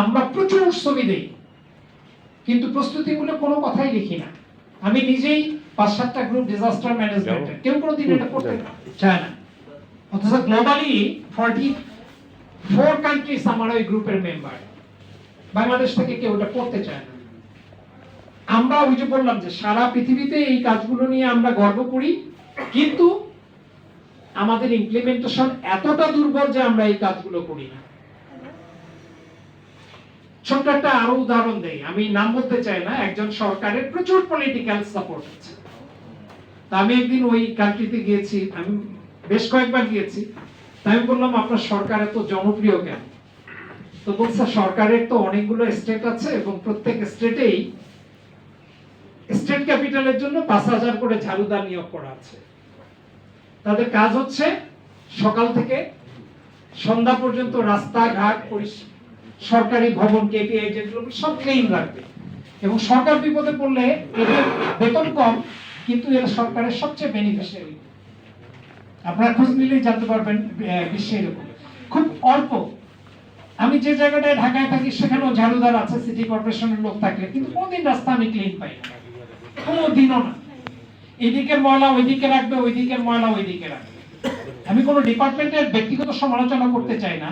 আমরা প্রচুর ছবি দেই কিন্তু প্রস্তুতিমূলক কোনো কথাই লিখি না। আমি নিজেই পাঁচ সাতটা গ্রুপ ডিজাস্টার ম্যানেজমেন্ট কেউ কোনোদিন এটা করতে চায় না। অথচ গ্লোবালি ফর্টি ফোর কান্ট্রিজ আমার ওই গ্রুপের মেম্বার বাংলাদেশ থেকে কেউ এটা করতে চায় না। আমরা ওই যে বললাম যে সারা পৃথিবীতে এই কাজগুলো নিয়ে আমরা গর্ব করি কিন্তু আমাদের ইমপ্লিমেন্টেশন এতটা দুর্বল যে আমরা এই কাজগুলো করি না। ছোট্ট একটা আরও উদাহরণ দেই। আমি নাম বলতে চাই না, একজন সরকারের প্রচুর পলিটিক্যাল সাপোর্ট আছে। তা আমি একদিন ওই কান্ট্রিতে গিয়েছি, আমি বেশ কয়েকবার গিয়েছি। আমি বললাম, আপনার সরকার এত জনপ্রিয় কেন? তো বলছে, সরকারের তো অনেকগুলো স্টেট আছে এবং প্রত্যেক স্টেটেই স্টেট ক্যাপিটালের জন্য পাঁচ হাজার করে ঝাড়ুদার নিয়োগ করা আছে। তাদের কাজ হচ্ছে সকাল থেকে সন্ধ্যা পর্যন্ত রাস্তাঘাট পরিষ্কার সরকারি ভবন কেপিআই যেগুলো, সব ক্লিন রাখবে এবং সরকার বিপদে পড়লে এদের বেতন কম, কিন্তু এরা সরকারের সবচেয়ে বেনিফিশিয়ারি আপনারা খোঁজ নিলেই জানতে পারবেন বিশ্বে এরকম। খুব অল্প। আমি যে জায়গাটায় ঢাকায় থাকি, সেখানেও ঝাড়ুদার আছে, সিটি কর্পোরেশনের লোক থাকলে, কিন্তু কোনদিন রাস্তা আমি ক্লিন পাই না। কোনোদিনও না। এদিকের ময়লা ওইদিকে রাখবে, ওইদিকের ময়লা ওইদিকে রাখবে। আমি কোনো ডিপার্টমেন্টের ব্যক্তিগত সমালোচনা করতে চাই না।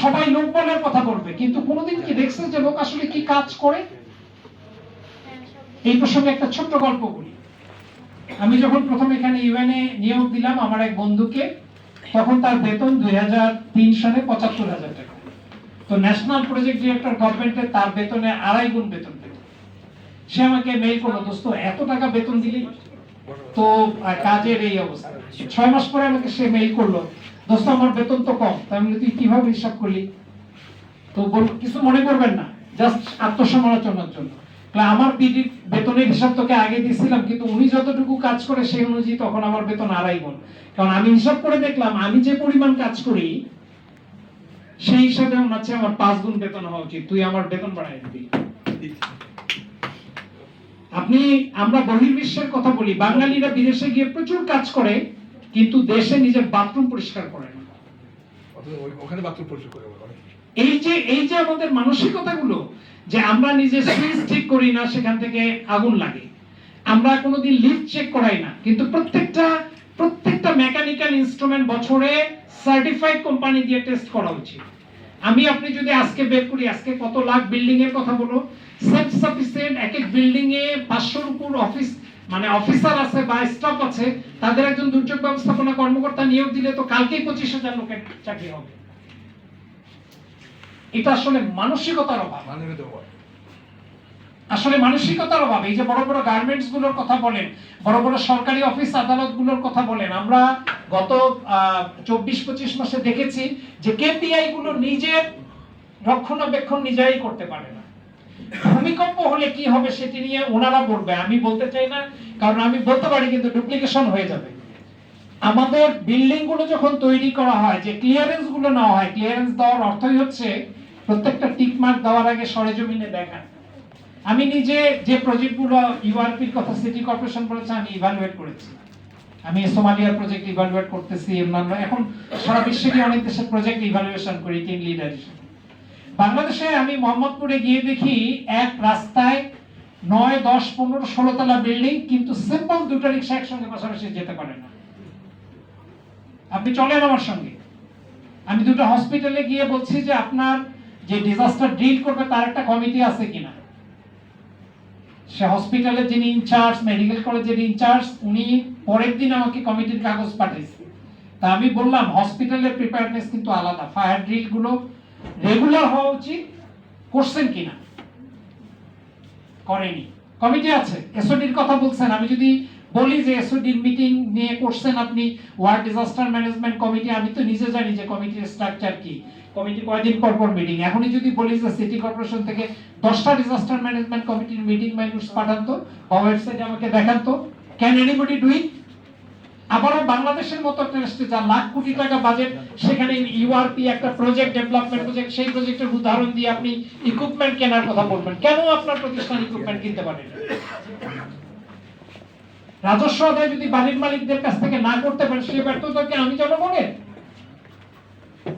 সবাই লোক বলার কথা বলবে, কিন্তু কোনোদিন কি দেখছে যে লোক আসলে কি কাজ করে? এই প্রসঙ্গে একটা ছোট্ট গল্প বলি। আমি যখন প্রথম এখানে ইউএনএ নিয়োগ দিলাম আমার এক বন্ধুকে, তখন তার বেতন দুই হাজার তিন সালে পঁচাত্তর হাজার টাকা। তো ন্যাশনাল প্রজেক্ট ডিরেক্টর গভর্নমেন্টের তার বেতনে আড়াই গুণ বেতন পেত। সে আমাকে মেইল করল, দোস্ত, এত টাকা বেতন দিলি? তো কাজের এই অবস্থা। ছয় মাস পরে আমাকে সে মেইল করল, দোস্ত, আমার বেতন তো কম তাই আমি তুই কীভাবে হিসাব করলি? তো কিছু মনে করবেন না জাস্ট আত্মসমালোচনার জন্য। আমার বিডি বেতনের হিসাব তোকে আগে দিয়েছিলাম, কিন্তু উনি যতটুকু কাজ করে সেই অনুযায়ী তখন আমার বেতন আড়াই গুণ। কারণ আমি হিসাব করে দেখলাম, আমি যে পরিমাণ কাজ করি, সেই হিসাবে মনে আমার পাঁচ গুণ বেতন হওয়া উচিত। তুই আমার বেতন বাড়াই দিবি। আপনি আমরা বহির্বিশ্বের কথা বলি বাঙালিরা বিদেশে গিয়ে প্রচুর কাজ করে কিন্তু দেশে নিজের বাথরুম পরিষ্কার করে না। ওখানে বাথরুম পরিষ্কার করে। এই যে এই যে আমাদের মানসিকতাগুলো যে আমরা নিজে সুইচ ঠিক করি না সেখান থেকে আগুন লাগে। আমরা কোনোদিন লিফট চেক করাই না কিন্তু প্রত্যেকটা প্রত্যেকটা মেকানিক্যাল ইনস্ট্রুমেন্ট বছরে সার্টিফাইড কোম্পানি দিয়ে টেস্ট করা উচিত। আমি আপনি যদি আজকে বের করি আজকে কত লাখ বিল্ডিং এর কথা বলো সেলফ সাফিসিয়েন্ট এক এক বিল্ডিং এ পাঁচশোর উপর অফিস মানে অফিসার আছে বা স্টাফ আছে তাদের একজন দুর্যোগ ব্যবস্থাপনা কর্মকর্তা নিয়োগ দিলে তো কালকেই পঁচিশ হাজার লোকের চাকরি হবে। এটা আসলে মানসিকতার অভাব। অভাব। আসলে মানসিকতার অভাব। এই যে বড় বড় গার্মেন্টসগুলোর কথা বলেন বড় বড় সরকারি অফিস আদালতগুলোর কথা বলেন আমরা গত চব্বিশ পঁচিশ মাসে দেখেছি যে কেপিআই গুলো নিজের রক্ষণাবেক্ষণ নিজেরাই করতে পারে না। ভূমিকম্প হলে কি হবে সেটি নিয়ে ওনারা বলবে। আমি বলতে চাই না, কারণ আমি বলতে পারি কিন্তু ডুপ্লিকেশন হয়ে যাবে। আমাদের বিল্ডিংগুলো যখন তৈরি করা হয়, যে ক্লিয়ারেন্সগুলো নেওয়া হয় ক্লিয়ারেন্স দেওয়ার অর্থই হচ্ছে প্রত্যেকটা টিক মার্ক দেওয়ার আগে সরেজমিনে দেখা। আমি নিজে যে প্রজেক্ট প্রজেক্টগুলো ইউআরপির কথা সিটি কর্পোরেশন বলেছে, আমি ইভালুয়েট করেছি। আমি সোমালিয়ার প্রজেক্ট ইভালুয়েট করতেছি, অন্যান্য এখন সারা বিশ্বেরই অনেক দেশের প্রজেক্ট ইভালুয়েশন করি টিম লিডার বাংলাদেশে আমি মোহাম্মদপুরে গিয়ে দেখি এক রাস্তায় নয়, দশ, পনেরো, ষোলো তলা বিল্ডিং, কিন্তু সিম্পল দুটো রিক্সা একসঙ্গে পাশাপাশি যেতে পারে না। আপনি চলেন আমার সঙ্গে। আমি দুটো হসপিটালে গিয়ে বলছি যে আপনার যে ডিজাস্টার ডিল করবে তার একটা কমিটি আছে কিনা। সে হসপিটালের যিনি ইনচার্জ মেডিকেল কলেজের ইনচার্জ উনি পরের দিন আমাকে কমিটির কাগজ পাঠিয়েছে। তা আমি বললাম হসপিটালের প্রিপেয়ারনেস কিন্তু আলাদা। ফায়ার ড্রিলগুলো রেগুলার হওয়া উচিত করছেন কিনা? করেনি। কমিটি আছে এসওডির কথা বলছেন। আমি যদি বলি যে এসওডির মিটিং নিয়ে করছেন আপনি ওয়ার্ড ডিজাস্টার ম্যানেজমেন্ট কমিটি আমি তো নিজে জানি যে কমিটির স্ট্রাকচার কি। কমিটি কয়দিন পর পর মিটিং এখনই যদি বলি যে সিটি কর্পোরেশন থেকে দশটা ডিজাস্টার ম্যানেজমেন্ট কমিটির মিটিং ম্যানুস পাঠান তো, বা ওয়েবসাইটে আমাকে দেখান তো ক্যান এনিবডি ডু ইট আবারও বাংলাদেশের মতো একটা যা লাখ কোটি টাকা বাজেট সেখানে ইউআরপি একটা প্রজেক্ট ডেভেলপমেন্ট প্রজেক্ট সেই প্রজেক্টের উদাহরণ দিয়ে আপনি ইকুইপমেন্ট কেনার কথা বলবেন। কেন আপনার প্রতিষ্ঠান ইকুইপমেন্ট কিনতে পারে না? রাজস্ব আদায় যদি বাড়ির মালিকদের কাছ থেকে না করতে পারে সেই ব্যর্থতা কি আমি জনগণের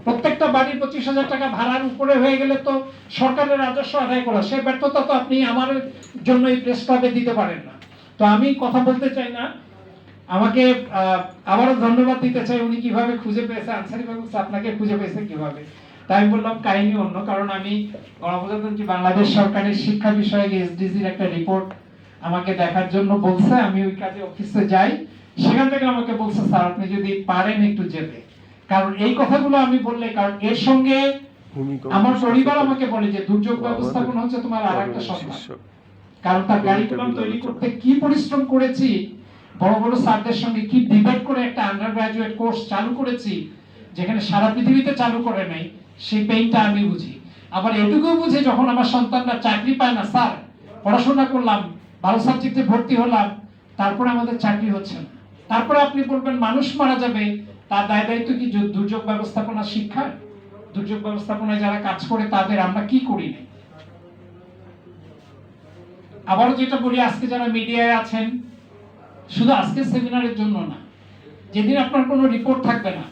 প্রত্যেকটা বাড়ির পঁচিশ হাজার টাকা ভাড়ার উপরে হয়ে গেলে তো সরকারের রাজস্ব আদায় করা, সে ব্যর্থতা তো আপনি আমার জন্য এই প্রেস ক্লাবে দিতে পারেন না। তো আমি কথা বলতে চাই না আমাকে আবারও ধন্যবাদ দিতে চাই উনি কীভাবে খুঁজে পেয়েছে আনসারি বাবু আপনাকে খুঁজে পেয়েছে কীভাবে। তাই বললাম কাহিনী অন্য কারণ আমি গণপ্রজাতন্ত্রী বাংলাদেশ সরকারের শিক্ষা বিষয়ক এসডিজির একটা রিপোর্ট আমাকে দেখার জন্য বলছে। আমি ওই কাজে অফিসে যাই সেখান থেকে আমাকে বলছে স্যার আপনি যদি পারেন একটু যেতে। কারণ এই কথাগুলো আমি বললে কারণ এর সঙ্গে আমার পরিবার আমাকে বলে যে দুর্যোগ ব্যবস্থাপনা হচ্ছে তোমার আর একটা সন্তান। কারণ তার কারিকুলাম তৈরি করতে কি পরিশ্রম করেছি বড় বড় স্যারদের সঙ্গে কি ডিবেট করে একটা আন্ডার গ্রাজুয়েট কোর্স চালু করেছি, যেখানে সারা পৃথিবীতে চালু করে নাই, সেই পেইনটা আমি বুঝি। আবার এটুকু বুঝি যখন আমার সন্তানরা চাকরি পায় না, স্যার, পড়াশোনা করলাম, ভালো সাবজেক্টে ভর্তি হলাম, তারপরে আমাদের চাকরি হচ্ছে না। তারপরে আপনি বলবেন, মানুষ মারা যাবে, তার দায় দায়িত্ব কি দুর্যোগ ব্যবস্থাপনা শিক্ষা দুর্যোগ ব্যবস্থাপনায় যারা কাজ করে, তাদের আমরা কি করি না আবারও যেটা বলি, আজকে যারা মিডিয়ায় আছেন শুধু আজকের সেমিনারের জন্য না, যেদিন আপনার কোনো রিপোর্ট থাকবে না,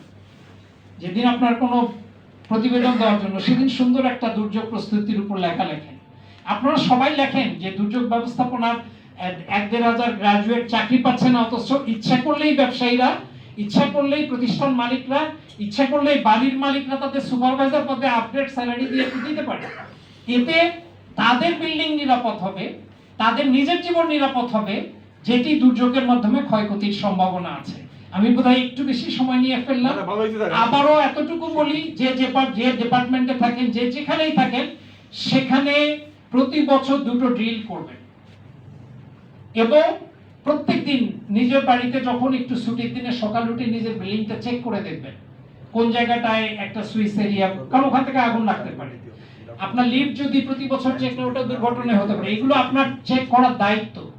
যেদিন আপনার কোনো প্রতিবেদন দেওয়ার জন্য, সেদিন সুন্দর একটা দুর্যোগ প্রস্তুতির উপর লেখা লেখেন। আপনারা সবাই লেখেন যে দুর্যোগ ব্যবস্থাপনার এক- দেড় হাজার গ্রাজুয়েট চাকরি পাচ্ছে না, অথচ ইচ্ছা করলেই ব্যবসায়ীরা, ইচ্ছা করলেই প্রতিষ্ঠান মালিকরা, ইচ্ছা করলেই বাড়ির মালিকরা তাদের সুপারভাইজার পদে আপডেট স্যালারি দিয়ে দিতে পারে। এতে তাদের বিল্ডিং নিরাপদ হবে, তাদের নিজের জীবন নিরাপদ হবে যেটি দুর্যোগের মাধ্যমে ক্ষয়ক্ষতির সম্ভাবনা আছে। আমি বোধহয় একটু বেশি সময় নিয়ে ফেললাম। আবারও এতটুকু বলি যে যে যে ডিপার্টমেন্টে থাকেন যে যেখানেই থাকেন সেখানে প্রতি বছর দুটো ড্রিল করবেন। এবং প্রত্যেকদিন নিজের বাড়িতে যখন একটু ছুটির দিনে সকাল উঠে নিজের বিল্ডিংটা চেক করে দেখবেন। কোন জায়গাটায় একটা সুইচ এরিয়া কারণ ওখান থেকে আগুন লাগতে পারে। আপনার লিফট যদি প্রতি বছর চেক না ওটা দুর্ঘটনায় হতে পারে। এগুলো আপনার চেক করার দায়িত্ব।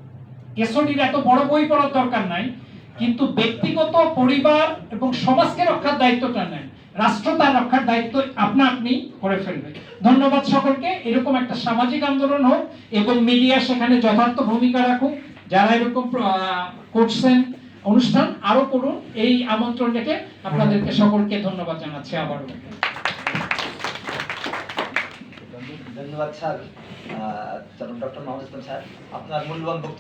এসওডির এত বড় বই পড়ার দরকার নাই, কিন্তু ব্যক্তিগত পরিবার এবং সমাজকে রক্ষার দায়িত্বটা নেন। রাষ্ট্র তার রক্ষার দায়িত্ব আপনা আপনি করে ফেলবে। ধন্যবাদ সকলকে, এরকম একটা সামাজিক আন্দোলন হোক এবং মিডিয়া সেখানে যথার্থ ভূমিকা রাখুক, যারা এরকম করছেন অনুষ্ঠান আরও করুন। এই আমন্ত্রণ রেখে আপনাদেরকে সকলকে ধন্যবাদ জানাচ্ছি আবারও। ধন্যবাদ, স্যার। ডক্টর মোহাম্মদ স্যার, আপনার মূল্যবান বক্তব্য